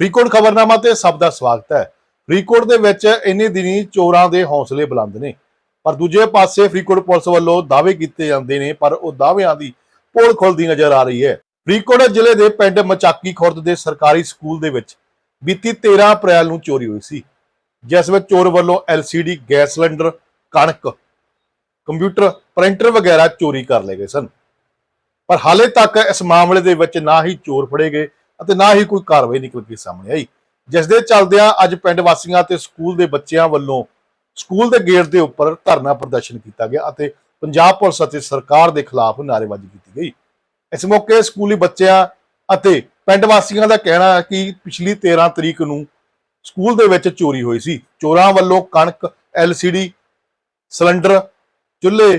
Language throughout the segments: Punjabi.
ਫਰੀਦਕੋਟ ਖਬਰਨਾਮਾ ਤੇ ਸਭ ਦਾ ਸਵਾਗਤ ਹੈ। ਫਰੀਦਕੋਟ ਦੇ ਵਿੱਚ ਇੰਨੇ ਦਿਨੀ ਚੋਰਾਂ ਦੇ ਹੌਸਲੇ ਬੁਲੰਦ ਨੇ। ਪਰ ਦੂਜੇ ਪਾਸੇ ਫਰੀਦਕੋਟ ਪੁਲਿਸ ਵੱਲੋਂ ਦਾਅਵੇ ਕੀਤੇ ਜਾਂਦੇ ਨੇ, ਪਰ ਉਹ ਦਾਅਵਿਆਂ ਦੀ ਪੋਲ ਖੁੱਲਦੀ ਨਜ਼ਰ ਆ ਰਹੀ ਹੈ। ਫਰੀਦਕੋਟ ਜ਼ਿਲ੍ਹੇ ਦੇ ਪਿੰਡ ਮਚਾਕੀ ਖੁਰਦ ਦੇ ਸਰਕਾਰੀ ਸਕੂਲ ਦੇ ਵਿੱਚ ਬੀਤੀ 13 ਅਪ੍ਰੈਲ ਨੂੰ ਚੋਰੀ ਹੋਈ ਸੀ। ਜਿਸ ਵਿੱਚ ਚੋਰ ਵੱਲੋਂ LCD ਗੈਸ ਸਿਲੰਡਰ, ਕਣਕ, ਕੰਪਿਊਟਰ, ਪ੍ਰਿੰਟਰ ਵਗੈਰਾ ਚੋਰੀ ਕਰ ਲਏ ਗਏ ਸਨ। ਪਰ ਹਾਲੇ ਤੱਕ ਇਸ ਮਾਮਲੇ ਦੇ ਵਿੱਚ ਨਾ ਹੀ ਚੋਰ ਫੜੇ ਗਏ ਅਤੇ ਨਾ ਹੀ ਕੋਈ ਕਾਰਵਾਈ ਨਿਕਲ ਕੇ ਸਾਹਮਣੇ ਆਈ। ਜਿਸ ਦੇ ਚੱਲਦਿਆਂ ਅੱਜ ਪਿੰਡ ਵਾਸੀਆਂ ਤੇ ਸਕੂਲ ਦੇ ਬੱਚਿਆਂ ਵੱਲੋਂ ਸਕੂਲ ਦੇ ਗੇਟ ਦੇ ਉੱਪਰ ਧਰਨਾ ਪ੍ਰਦਰਸ਼ਨ ਕੀਤਾ ਗਿਆ ਅਤੇ ਪੰਜਾਬ ਪੁਲਿਸ ਅਤੇ ਸਰਕਾਰ ਦੇ ਖਿਲਾਫ ਨਾਅਰੇਬਾਜ਼ੀ ਕੀਤੀ ਗਈ। ਇਸ ਮੌਕੇ ਸਕੂਲੀ ਬੱਚਿਆਂ ਅਤੇ ਪਿੰਡ ਵਾਸੀਆਂ ਦਾ ਕਹਿਣਾ ਹੈ ਕਿ ਪਿਛਲੀ 13 ਤਰੀਕ ਨੂੰ ਸਕੂਲ ਦੇ ਵਿੱਚ ਚੋਰੀ ਹੋਈ ਸੀ। ਚੋਰਾਂ ਵੱਲੋਂ ਕਣਕ LCD ਸਿਲੰਡਰ, ਚੁੱਲ੍ਹੇ,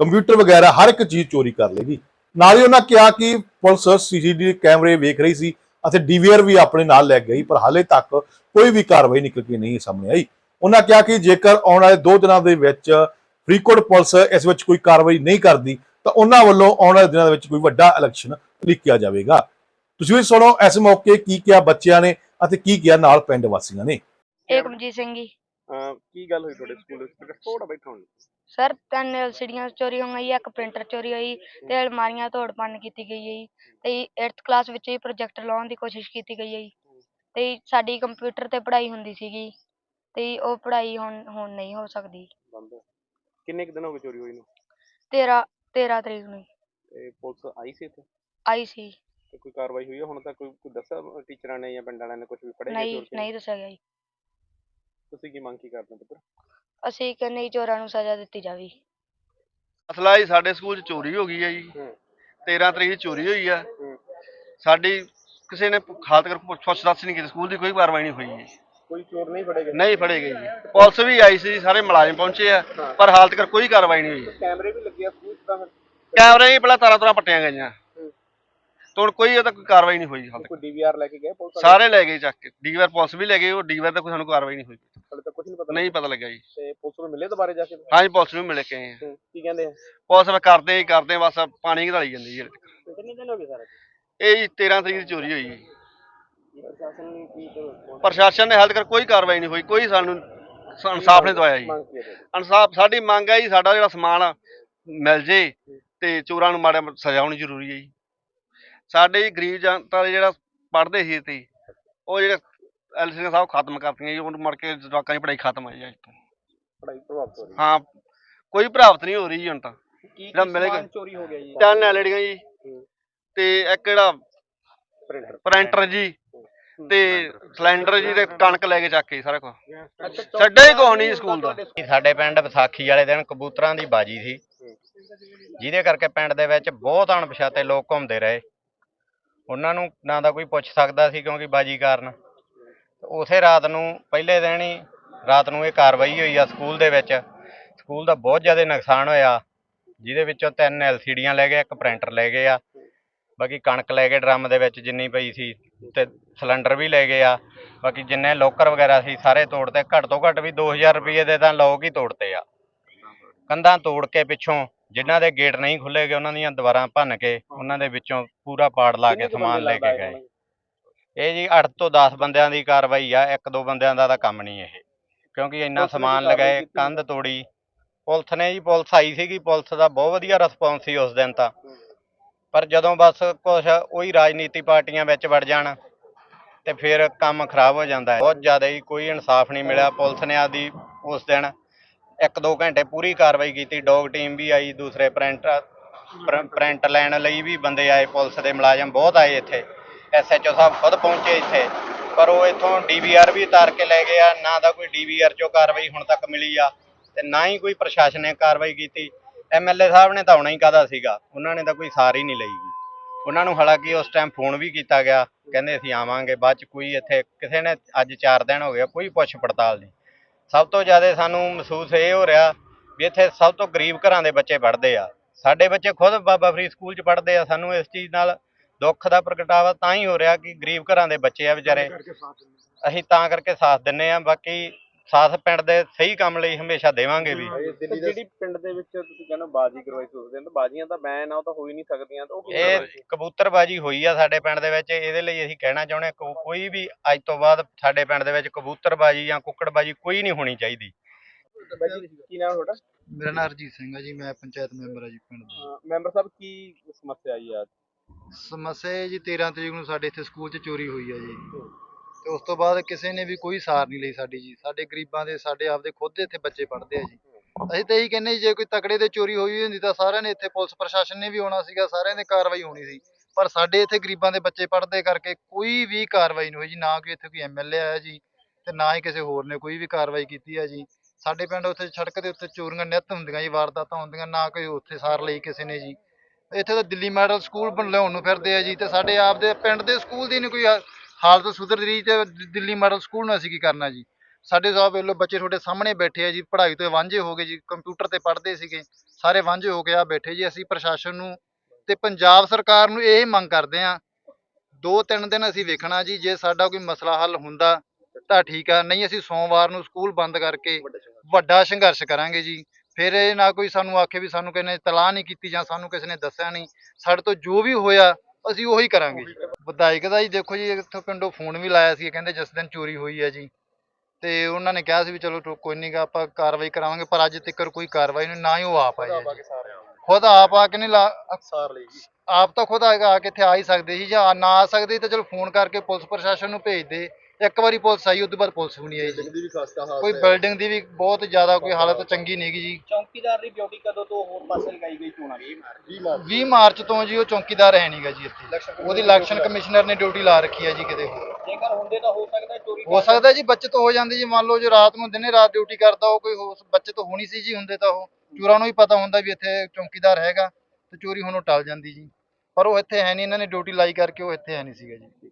ਕੰਪਿਊਟਰ ਵਗੈਰਾ ਹਰ ਇੱਕ ਚੀਜ਼ ਚੋਰੀ ਕਰ ਲੇਗੀ ਨਾਲ ਹੀ ਉਹਨਾਂ ਕਿਹਾ ਕਿ ਪੁਲਿਸ ਸੀਸੀਟੀਵੀ ਕੈਮਰੇ ਵੇਖ ਰਹੀ ਸੀ ਅਤੇ ਡੀਵੀਆਰ ਵੀ ਆਪਣੇ ਨਾਲ ਲੈ ਗਈ ਪਰ ਹਾਲੇ ਤੱਕ ਕੋਈ ਵੀ ਕਾਰਵਾਈ ਨਿਕਲ ਕੇ ਨਹੀਂ ਸਾਹਮਣੇ ਆਈ। ਉਹਨਾਂ ਕਿਹਾ ਕਿ ਜੇਕਰ ਆਉਣ ਵਾਲੇ 2 ਦਿਨਾਂ ਦੇ ਵਿੱਚ ਫਰੀਦਕੋਟ ਪੁਲਿਸ ਇਸ ਵਿੱਚ ਕੋਈ ਕਾਰਵਾਈ ਨਹੀਂ ਕਰਦੀ ਤਾਂ ਉਹਨਾਂ ਵੱਲੋਂ ਆਉਣ ਵਾਲੇ ਦਿਨਾਂ ਦੇ ਵਿੱਚ ਕੋਈ ਵੱਡਾ ਇਲੈਕਸ਼ਨ ਲਿਖਿਆ ਜਾਵੇਗਾ। ਤੁਸੀਂ ਵੀ ਸੁਣੋ ਇਸ ਮੌਕੇ ਕੀ ਕਿਹਾ ਬੱਚਿਆਂ ਨੇ ਅਤੇ ਕੀ ਕਿਹਾ ਨਾਲ ਪਿੰਡ ਵਾਸੀਆਂ ਨੇ। ਏਕਮਜੀਤ ਸਿੰਘ ਜੀ। ਅਹ ਕੀ ਗੱਲ ਹੋਈ ਤੁਹਾਡੇ ਸਕੂਲ ਵਿੱਚ? ਥੋੜਾ ਬੈਠਾ ਹੁਣ। ਸਰ ਤਿੰਨ ਐਲਸੀਡੀਆਂ ਚੋਰੀ ਹੋ ਗਈ ਇੱਕ ਪ੍ਰਿੰਟਰ ਚੋਰੀ ਹੋਈ ਤੇ ਅਲਮਾਰੀਆਂ ਤੋੜ ਭੰਨ ਕੀਤੀ ਗਈ ਹੈ ਜੀ ਤੇ 8th ਕਲਾਸ ਵਿੱਚ ਹੀ ਪ੍ਰੋਜੈਕਟਰ ਲਾਉਣ ਦੀ ਕੋਸ਼ਿਸ਼ ਕੀਤੀ ਗਈ ਹੈ ਜੀ ਤੇ ਸਾਡੀ ਕੰਪਿਊਟਰ ਤੇ ਪੜ੍ਹਾਈ ਹੁੰਦੀ ਸੀਗੀ ਤੇ ਉਹ ਪੜ੍ਹਾਈ ਹੁਣ ਹੁਣ ਨਹੀਂ ਹੋ ਸਕਦੀ। ਬੰਦ। ਹੈ। ਕਿੰਨੇ ਕੁ ਦਿਨ ਹੋ ਗਏ ਚੋਰੀ ਹੋਈ ਨੂੰ? 13 13 ਤਰੀਕ ਨੂੰ। ਤੇ ਪੁਲਿਸ ਆਈ ਸੀ ਇੱਥੇ? ਆਈ ਸੀ। ਤੇ ਕੋਈ ਕਾਰਵਾਈ ਹੋਈ ਹੈ ਹੁਣ ਤੱਕ ਕੋਈ ਕੋਈ ਦੱਸਿਆ ਟੀਚਰਾਂ ਨੇ ਜਾਂ ਪਿੰਡ ਵਾਲਿਆਂ ਨੇ ਕੁਝ ਵੀ ਪੜ੍ਹਿਆ ਨਹੀਂ ਨਹੀਂ ਦੱਸਿਆ ਗਿਆ ਜੀ। ਤੁਸੀਂ ਕੀ ਮੰਗ ਕੀ ਕਰਦੇ ਹੋ ਪੁੱਤਰ? ਅਸੀਂ ਕਹਿੰਦੇ ਜੀ ਚੋਰਾਂ ਨੂੰ ਸਜ਼ਾ ਦਿੱਤੀ ਜਾਵੇ। ਮਸਲਾ ਜੀ ਸਾਡੇ ਸਕੂਲ 'ਚ ਚੋਰੀ ਹੋ ਗਈ ਹੈ ਜੀ। ਹੂੰ। 13 ਤਰੀਕ ਨੂੰ ਚੋਰੀ ਹੋਈ ਆ। ਹੂੰ। ਸਾਡੀ ਕਿਸੇ ਨੇ ਖਾਤ ਕਰ ਪੁੱਛ ਦੱਸ ਨਹੀਂ ਕੀਤੀ ਸਕੂਲ ਦੀ ਕੋਈ ਕਾਰਵਾਈ ਨਹੀਂ ਹੋਈ ਜੀ। ਕੋਈ ਚੋਰ ਨਹੀਂ ਫੜੇ ਗਏ? ਨਹੀਂ ਫੜੇ ਗਏ ਜੀ। ਪੁਲਿਸ ਵੀ ਆਈ ਸੀ ਸਾਰੇ ਮੁਲਾਜ਼ਮ ਪਹੁੰਚੇ ਆ ਪਰ ਹਾਲ ਤੱਕ ਕੋਈ ਕਾਰਵਾਈ ਨਹੀਂ ਹੋਈ। ਕੈਮਰੇ ਵੀ ਲੱਗੇ ਆ ਸਕੂਲ 'ਚ ਤਾਂ ਕੈਮਰੇ ਹੀ ਪਹਿਲਾਂ ਤਾਰਾਂ ਤਾਰਾਂ ਪੱਟੀਆਂ ਗਈਆਂ। ਤੋਂ ਹੁਣ ਕੋਈ ਉਹਦਾ ਕੋਈ ਕਾਰਵਾਈ ਨਹੀਂ ਹੋਈ ਹਾਲ ਤੱਕ ਕੋਈ ਡੀਵੀਆਰ ਲੈ ਕੇ ਗਏ ਪੁਲਿਸ ਵਾਲੇ? ਸਾਰੇ ਲੈ ਗਏ ਚੱਕ ਕੇ। ਡੀਵਾਰ ਪੁਲਿਸ ਵੀ ਲੈ ਗਏ ਉਹ ਡੀਵਾਰ ਦਾ ਕੋਈ ਸਾਨੂੰ ਕਾਰਵਾਈ ਨਹੀਂ ਹੋਈ। ਹਾਲੇ ਤੱਕ ਕੁਝ ਨਹੀਂ ਪਤਾ ਨਹੀਂ ਪਤਾ ਲੱਗਾ ਜੀ। ਤੇ ਪੁਲਿਸ ਨੂੰ ਮਿਲੇ ਦੁਬਾਰੇ ਜਾ ਕੇ? ਹਾਂਜੀ ਪੁਲਿਸ ਨੂੰ ਮਿਲ ਕੇ ਆਏ ਆ। ਹੂੰ, ਕੀ ਕਹਿੰਦੇ ਆ? ਪੁਲਿਸ ਵੀ ਕਰਦੇ ਹੀ ਕਰਦੇ ਆ, ਬਸ ਪਾਣੀ ਘੜਾਈ ਜਾਂਦੀ ਜੀ ਹਲੇ ਤੱਕ। ਕਿੰਨੇ ਦਿਨ ਹੋ ਗਏ ਸਰ? ਇਹ ਜੀ 13 ਤਰੀਕ ਦੀ ਚੋਰੀ ਹੋਈ ਜੀ। ਪ੍ਰਸ਼ਾਸਨ ਨੇ ਕੀ ਕਰੋ? ਪ੍ਰਸ਼ਾਸਨ ਨੇ ਹਾਲ ਤੱਕ ਕੋਈ ਕਾਰਵਾਈ ਨਹੀਂ ਹੋਈ ਕੋਈ ਸਾਨੂੰ ਇਨਸਾਫ ਨਹੀਂ ਦਵਾਇਆ ਜੀ। ਮੰਗ ਕੀ ਹੈ ਤੁਹਾਡੀ? ਇਨਸਾਫ ਸਾਡੀ ਮੰਗ ਹੈ ਜੀ ਸਾਡਾ ਜਿਹੜਾ ਸਮਾਨ ਆ, ਮਿਲ ਜੇ ਤੇ ਚੋਰਾਂ ਨੂੰ ਮਾੜਾ ਮੋਟਾ ਸਜ਼ਾ ਹੋਣੀ ਜ਼ਰੂਰੀ ਹੈ ਜੀ। ਸਾਡੇ ਜੀ ਗਰੀਬ ਜਨਤਾ ਦੇ ਜਿਹੜਾ ਪੜ੍ਹਦੇ ਸੀ ਤੇ ਉਹ ਜਿਹੜੇ ਐਲਸੀਆਂ ਸਾਹਿਬ ਖਤਮ ਕਰਤੀਆਂ ਜੀ ਉਹਨੂੰ ਮੁੜ ਕੇ ਜਵਾਕਾਂ ਦੀ ਪੜ੍ਹਾਈ ਖਤਮ ਆ ਜੀ ਅੱਜ ਤੋਂ ਪੜ੍ਹਾਈ ਪ੍ਰਭਾਵਿਤ ਹੋ ਰਹੀ ਹੈ। ਕੋਈ ਪ੍ਰਭਾਵਿਤ ਨਹੀਂ ਹੋ ਰਹੀ ਜੀ ਹੁਣ ਤਾਂ। ਕੀ ਜਿਹੜਾ ਕੀ ਮਿਲੇਗਾ- ਚੋਰੀ ਹੋ ਗਿਆ ਜੀ? ਤਿੰਨ ਐਲਡੀਆਂ ਜੀ। ਤੇ ਇੱਕ ਜਿਹੜਾ ਪ੍ਰਿੰਟਰ। ਪ੍ਰਿੰਟਰ ਜੀ। ਤੇ ਸਿਲੰਡਰ ਜੀ ਤੇ ਕਣਕ ਲੈ ਕੇ ਚੱਕ ਕੇ ਸਾਰਾ ਕੁਝ ਹੀ ਕੋਈ ਨਹੀਂ ਸਕੂਲ ਦਾ। ਕਿ ਸਾਡੇ ਪਿੰਡ ਵਿਸਾਖੀ ਵਾਲੇ ਦਿਨ ਕਬੂਤਰਾਂ ਦੀ ਬਾਜੀ ਸੀ। ਜਿਹਦੇ ਕਰਕੇ ਪਿੰਡ ਦੇ ਵਿੱਚ ਬਹੁਤ ਅਣਪਛਾਤੇ ਲੋਕ ਘੁੰਮਦੇ ਰਹੇ। ਉਹਨਾਂ ਨੂੰ ਨਾ ਤਾਂ ਕੋਈ ਪੁੱਛ ਸਕਦਾ ਸੀ ਕਿਉਂਕਿ ਬਾਜੀ ਕਾਰਨ। ਉਸੇ ਰਾਤ ਨੂੰ, ਪਹਿਲੇ ਦਿਨ ਹੀ ਰਾਤ ਨੂੰ ਇਹ ਕਾਰਵਾਈ ਹੋਈ ਆ ਸਕੂਲ ਦੇ ਵਿੱਚ। ਸਕੂਲ ਦਾ ਬਹੁਤ ਜ਼ਿਆਦਾ ਨੁਕਸਾਨ ਹੋਇਆ। ਜਿਹਦੇ ਵਿੱਚੋਂ ਤਿੰਨ ਐਲਸੀਡੀਆਂ ਲੈ ਗਏ, ਇੱਕ ਪ੍ਰਿੰਟਰ ਲੈ ਗਏ ਆ। ਬਾਕੀ ਕਣਕ ਲੈ ਗਏ ਡਰਮ ਦੇ ਵਿੱਚ ਜਿੰਨੀ ਪਈ ਸੀ ਤੇ ਸਿਲੰਡਰ ਵੀ ਲੈ ਗਏ ਆ। ਬਾਕੀ ਜਿੰਨੇ ਲੋਕਰ ਵਗੈਰਾ ਸੀ ਸਾਰੇ ਤੋੜਤੇ। ਘੱਟ ਤੋਂ ਘੱਟ ਵੀ 2000 ਰੁਪਏ ਦੇ ਤਾਂ ਲੋਕ ਹੀ ਤੋੜਤੇ ਆ। ਕੰਧਾਂ ਤੋੜ ਕੇ ਪਿੱਛੋਂ ਜਿਨ੍ਹਾਂ ਦੇ ਗੇਟ ਨਹੀਂ ਖੁੱਲੇ ਗਏ ਉਹਨਾਂ ਦੀਆਂ ਦੀਵਾਰਾਂ ਭੰਨ ਕੇ ਉਹਨਾਂ ਦੇ ਵਿੱਚੋਂ ਪੂਰਾ ਪਾੜ ਲਾ ਕੇ ਸਮਾਨ ਲੈ ਕੇ ਗਏ। ਇਹ ਜੀ 8 ਤੋਂ 10 ਬੰਦਿਆਂ ਦੀ ਕਾਰਵਾਈ ਆ ਇੱਕ ਦੋ ਬੰਦਿਆਂ ਦਾ ਤਾਂ ਕੰਮ ਨਹੀਂ ਇਹ। ਕਿਉਂਕਿ ਇੰਨਾ ਸਮਾਨ ਲਗਾਏ? ਕੰਧ ਤੋੜੀ। ਪੁਲਿਸ ਨੇ ਜੀ ਪੁਲਿਸ ਆਈ ਸੀਗੀ ਪੁਲਿਸ ਦਾ ਬਹੁਤ ਵਧੀਆ ਰਿਸਪੌਂਸ ਸੀ ਉਸ ਦਿਨ ਤਾਂ। ਪਰ ਜਦੋਂ ਬਸ ਕੁਛ ਉਹੀ ਰਾਜਨੀਤੀ ਪਾਰਟੀਆਂ ਵਿੱਚ ਵੜ ਜਾਣ ਤੇ ਫਿਰ ਕੰਮ ਖਰਾਬ ਹੋ ਜਾਂਦਾ ਹੈ। ਬਹੁਤ ਜ਼ਿਆਦਾ ਹੀ ਕੋਈ ਇਨਸਾਫ ਨਹੀਂ ਮਿਲਿਆ। ਪੁਲਿਸ ਨੇ ਆਦੀ ਉਸ ਦਿਨ ਇੱਕ ਦੋ ਘੰਟੇ ਪੂਰੀ ਕਾਰਵਾਈ ਕੀਤੀ, ਡੌਗ ਟੀਮ ਵੀ ਆਈ, ਦੂਸਰੇ ਪ੍ਰਿੰਟ ਪ੍ਰਿੰਟ ਲੈਣ ਲਈ ਵੀ ਬੰਦੇ ਆਏ, ਪੁਲਿਸ ਦੇ ਮੁਲਾਜ਼ਮ ਬਹੁਤ ਆਏ ਇੱਥੇ। ਐਸਐਚਓ ਸਾਹਿਬ ਖੁਦ ਪਹੁੰਚੇ ਇੱਥੇ। ਪਰ ਉਹ ਇੱਥੋਂ ਡੀਵੀਆਰ ਵੀ ਤਾਰ ਕੇ ਲੈ ਗਏ ਆ ਨਾ ਤਾਂ ਕੋਈ ਡੀਵੀਆਰ 'ਚੋਂ ਕਾਰਵਾਈ ਹੁਣ ਤੱਕ ਮਿਲੀ ਆ, ਤੇ ਨਾ ਹੀ ਕੋਈ ਪ੍ਰਸ਼ਾਸਨ ਨੇ ਕਾਰਵਾਈ ਕੀਤੀ। ਐਮਐਲਏ ਸਾਹਿਬ ਨੇ ਤਾਂ ਆਉਣਾ ਹੀ ਕਾਹਦਾ ਸੀਗਾ, ਉਹਨਾਂ ਨੇ ਤਾਂ ਕੋਈ ਸਾਰ ਹੀ ਨਹੀਂ ਲਈ। ਉਹਨਾਂ ਨੂੰ ਹਾਲਾਂਕਿ ਉਸ ਟਾਈਮ ਫੋਨ ਵੀ ਕੀਤਾ ਗਿਆ, ਕਹਿੰਦੇ ਅਸੀਂ ਆਵਾਂਗੇ, ਬਾਅਦ ਚ ਕੋਈ ਇੱਥੇ ਕਿਸੇ ਨੇ ਅੱਜ 4 ਦਿਨ ਹੋ ਗਏ, ਕੋਈ ਪੁੱਛ ਪੜਤਾਲ ਨਹੀਂ। ਸਭ ਤੋਂ ਜ਼ਿਆਦਾ ਸਾਨੂੰ ਮਹਿਸੂਸ ਇਹ ਹੋ ਰਿਹਾ ਵੀ ਇੱਥੇ ਸਭ ਤੋਂ ਗਰੀਬ ਘਰਾਂ ਦੇ ਬੱਚੇ ਪੜ੍ਹਦੇ ਆ। ਸਾਡੇ ਬੱਚੇ ਖੁਦ ਬਾਬਾ ਫਰੀਦ ਸਕੂਲ 'ਚ ਪੜ੍ਹਦੇ ਆ ਸਾਨੂੰ ਇਸ ਚੀਜ਼ ਨਾਲ ਦੁੱਖ ਦਾ ਪ੍ਰਗਟਾਵਾ ਤਾਂ ਹੀ ਹੋ ਰਿਹਾ ਕਿ ਗਰੀਬ ਘਰਾਂ ਦੇ ਬੱਚੇ ਆ ਵਿਚਾਰੇ। ਅਸੀਂ ਤਾਂ ਕਰਕੇ ਸਾਥ ਦਿੰਨੇ ਆ ਬਾਕੀ ਸਾਥ ਪਿੰਡ ਦੇ ਸਹੀ ਕੰਮ ਲਈ ਹਮੇਸ਼ਾ ਦੇਵਾਂਗੇ ਵੀ। ਜਿਹੜੀ ਪਿੰਡ ਦੇ ਵਿੱਚ ਤੁਸੀਂ ਕਹਿੰਦੇ ਹੋ ਬਾਜੀ ਕਰਵਾਈ ਸੀ ਉਸ ਦਿਨ ਤਾਂ ਬਾਜੀਆਂ ਤਾਂ ਬੈਨ ਆ ਉਹ ਤਾਂ ਹੋ ਹੀ ਨਹੀਂ ਸਕਦੀਆਂ ਤਾਂ ਉਹ ਕੀ ਇਹ ਕਬੂਤਰਬਾਜੀ ਹੋਈ ਆ ਸਾਡੇ ਪਿੰਡ ਦੇ ਵਿੱਚ ਇਹਦੇ ਲਈ ਅਸੀਂ ਕਹਿਣਾ ਚਾਹੁੰਦੇ ਹਾਂ ਕੋ- ਕੋਈ ਵੀ ਅੱਜ ਤੋਂ ਬਾਅਦ ਸਾਡੇ ਪਿੰਡ ਦੇ ਵਿੱਚ ਕਬੂਤਰਬਾਜੀ ਜਾਂ ਕੁੱਕੜਬਾਜੀ ਕੋਈ ਨਹੀਂ ਹੋਣੀ ਚਾਹੀਦੀ। ਕੀ ਨਾਮ ਤੁਹਾਡਾ? ਮੇਰਾ ਨਾਮ ਹਰਜੀਤ ਸਿੰਘ ਹੈ ਜੀ ਮੈਂ ਪੰਚਾਇਤ ਮੈਂਬਰ ਹਾਂ ਜੀ ਪਿੰਡ ਦਾ। ਅਹ ਮੈਂਬਰ ਸਾਹਿਬ ਕੀ ਸਮੱਸਿਆ ਆਈ ਆ ਸਮੱਸਿਆ ਇਹ ਜੀ 13 ਤਰੀਕ ਨੂੰ ਸਾਡੇ ਇੱਥੇ ਸਕੂਲ 'ਚ ਚੋਰੀ ਹੋਈ ਹੈ ਜੀ। ਤੇ ਉਸ ਤੋਂ ਬਾਅਦ ਕਿਸੇ ਨੇ ਵੀ ਕੋਈ ਸਾਰ ਨਹੀਂ ਲਈ ਸਾਡੀ ਜੀ। ਸਾਡੇ ਗਰੀਬਾਂ ਦੇ, ਸਾਡੇ ਆਪਦੇ ਖੁਦ ਦੇ ਇੱਥੇ ਬੱਚੇ ਪੜ੍ਹਦੇ ਆ ਜੀ। ਅਸੀਂ ਤਾਂ ਇਹੀ ਕਹਿੰਦੇ ਜੇ ਕੋਈ ਤਕੜੇ ਦੇ ਚੋਰੀ ਹੋਈ ਹੁੰਦੀ ਤਾਂ ਸਾਰਿਆਂ ਨੇ ਇੱਥੇ ਪੁਲਿਸ ਪ੍ਰਸ਼ਾਸਨ ਨੇ ਵੀ ਆਉਣਾ ਸੀਗਾ, ਸਾਰਿਆਂ ਨੇ ਕਾਰਵਾਈ ਹੋਣੀ ਸੀ। ਪਰ ਸਾਡੇ ਇੱਥੇ ਗਰੀਬਾਂ ਦੇ ਬੱਚੇ ਪੜ੍ਹਦੇ ਕਰਕੇ ਕੋਈ ਵੀ ਕਾਰਵਾਈ ਨਹੀਂ ਹੋਈ ਜੀ, ਨਾ ਕੋਈ ਇੱਥੇ ਕੋਈ ਐਮਐਲਏ ਆਇਆ ਜੀ ਤੇ ਨਾ ਹੀ ਕਿਸੇ ਹੋਰ ਨੇ ਕੋਈ ਵੀ ਕਾਰਵਾਈ ਕੀਤੀ ਹੈ ਜੀ। ਸਾਡੇ ਪਿੰਡ ਉੱਥੇ ਸੜਕ ਦੇ ਉੱਤੇ ਚੋਰੀਆਂ ਨਿੱਤ ਹੁੰਦੀਆਂ ਜੀ, ਵਾਰਦਾਤਾਂ ਹੁੰਦੀਆਂ, ਨਾ ਕੋਈ ਉੱਥੇ ਸਾਰ ਲਈ ਕਿਸੇ ਨੇ ਜੀ। ਇੱਥੇ ਤਾਂ ਦਿੱਲੀ ਮਾਡਲ ਸਕੂਲ ਬਣ ਲਿਆਉਣ ਨੂੰ ਫਿਰਦੇ ਆ ਜੀ ਤੇ ਸਾਡੇ ਆਪ ਦੇ ਪਿੰਡ ਦੇ ਸਕੂਲ ਦੀ ਨਹੀਂ ਕੋਈ ਹਾਲਤ ਸੁਧਰ ਰਹੀ ਤੇ ਦਿੱਲੀ ਮਾਡਲ ਸਕੂਲ ਨੂੰ ਅਸੀਂ ਕੀ ਕਰਨਾ ਜੀ? ਸਾਡੇ ਸਾਹਿਬ ਵੇਲੋ ਬੱਚੇ ਤੁਹਾਡੇ ਸਾਹਮਣੇ ਬੈਠੇ ਆ ਜੀ, ਪੜ੍ਹਾਈ ਤੋਂ ਵਾਂਝੇ ਹੋ ਗਏ ਜੀ, ਕੰਪਿਊਟਰ ਤੇ ਪੜ੍ਹਦੇ ਸੀਗੇ, ਸਾਰੇ ਵਾਂਝੇ ਹੋ ਕੇ ਆ ਬੈਠੇ ਜੀ, ਅਸੀਂ ਪ੍ਰਸ਼ਾਸਨ ਨੂੰ ਤੇ ਪੰਜਾਬ ਸਰਕਾਰ ਨੂੰ ਇਹ ਮੰਗ ਕਰਦੇ ਆ ਦੋ ਤਿੰਨ ਦਿਨ ਅਸੀਂ ਵੇਖਣਾ ਜੀ, ਜੇ ਸਾਡਾ ਕੋਈ ਮਸਲਾ ਹੱਲ ਹੁੰਦਾ ਤਾਂ ਠੀਕ ਆ, ਨਹੀਂ ਅਸੀਂ ਸੋਮਵਾਰ ਨੂੰ ਸਕੂਲ ਬੰਦ ਕਰਕੇ ਵੱਡਾ ਸੰਘਰਸ਼ ਕਰਾਂਗੇ ਜੀ। ਫਿਰ ਇਹ ਨਾ ਕੋਈ ਸਾਨੂੰ ਆਖੇ ਵੀ ਸਾਨੂੰ ਕਿਸੇ ਨੇ ਤਲਾਹ ਨਹੀਂ ਕੀਤੀ ਜਾਂ ਸਾਨੂੰ ਕਿਸੇ ਨੇ ਦੱਸਿਆ ਨਹੀਂ, ਸਾਡੇ ਤੋਂ ਜੋ ਵੀ ਹੋਇਆ ਅਸੀਂ ਉਹੀ ਕਰਾਂਗੇ ਜੀ। ਵਿਧਾਇਕ ਦਾ ਜੀ ਦੇਖੋ ਜੀ ਇੱਥੋਂ ਪਿੰਡੋਂ ਫੋਨ ਵੀ ਲਾਇਆ ਸੀ ਕਹਿੰਦੇ ਜਿਸ ਦਿਨ ਚੋਰੀ ਹੋਈ ਹੈ ਜੀ। ਤੇ ਉਹਨਾਂ ਨੇ ਕਿਹਾ ਸੀ ਵੀ ਚਲੋ ਕੋਈ ਨਹੀਂ ਗਾ ਆਪਾਂ ਕਾਰਵਾਈ ਕਰਾਵਾਂਗੇ ਪਰ ਅੱਜ ਤੱਕ ਕੋਈ ਕਾਰਵਾਈ ਨਹੀਂ ਨਾ ਹੀ ਉਹ ਆਪ ਆਏ ਜੀ। ਖੁਦ ਆਪ ਆ ਕੇ ਨਹੀਂ ਲਾ ਸਾਰ ਲਈ ਜੀ। ਆਪ ਤਾਂ ਖੁਦ ਆ ਕੇ ਇੱਥੇ ਆ ਹੀ ਸਕਦੇ ਸੀ ਜਾਂ ਨਾ ਆ ਸਕਦੇ ਤਾਂ ਚਲੋ ਫੋਨ ਕਰਕੇ ਪੁਲਿਸ ਪ੍ਰਸ਼ਾਸਨ ਨੂੰ ਭੇਜ ਦੇ। ਇੱਕ ਵਾਰੀ ਪੁਲਿਸ ਆਈ ਉਸ ਤੋਂ ਬਾਅਦ ਪੁਲਿਸ ਵੀ ਨਹੀਂ ਆਈ ਕੋਈ। ਬਿਲਡਿੰਗ ਦੀ ਵੀ ਬਹੁਤ ਜ਼ਿਆਦਾ ਕੋਈ ਹਾਲਤ ਚੰਗੀ ਨਹੀਂ ਗੀ ਜੀ। ਚੌਕੀਦਾਰ ਦੀ ਡਿਊਟੀ ਕਦੋਂ ਤੋਂ ਹੋਰ ਪਾਸੇ ਲਗਾਈ ਗਈ ਚੋਣਾਂ ਦੀ? 20 ਮਾਰਚ 20 ਮਾਰਚ ਤੋਂ ਜੀ ਉਹ ਚੌਕੀਦਾਰ ਹੈ ਨਹੀਂਗਾ ਜੀ ਇੱਥੇ। ਉਹਦੀ ਇਲੈਕਸ਼ਨ ਕਮਿਸ਼ਨਰ ਨੇ ਡਿਊਟੀ ਲਾ ਰੱਖੀ ਹੈ ਜੀ ਕਿਤੇ ਹੋਰ। ਜੇਕਰ ਹੁੰਦੇ ਤਾਂ ਹੋ ਸਕਦਾ ਚੋਰੀ ਹੋ ਸਕਦਾ ਜੀ ਬੱਚਤ ਹੋ ਜਾਂਦੀ ਜੀ। ਮੰਨ ਲਓ ਜੋ ਰਾਤ ਨੂੰ ਦਿਨੇ ਰਾਤ ਡਿਊਟੀ ਕਰਦਾ ਉਹ ਕੋਈ ਬੱਚਤ ਹੋਣੀ ਸੀ ਜੀ ਹੁੰਦੇ ਤਾਂ ਉਹ। ਚੋਰਾਂ ਨੂੰ ਹੀ ਪਤਾ ਹੁੰਦਾ ਵੀ ਇੱਥੇ ਚੌਕੀਦਾਰ ਹੈਗਾ ਤੇ ਚੋਰੀ ਹੁਣ ਉਹ ਟਲ ਜਾਂਦੀ ਜੀ। ਪਰ ਉਹ ਇੱਥੇ ਹੈ ਨਹੀਂ ਇਹਨਾਂ ਨੇ ਡਿਊਟੀ ਲਾਈ ਕਰਕੇ ਉਹ ਇੱਥੇ ਹੈ ਨਹੀਂ ਸੀਗਾ ਜੀ।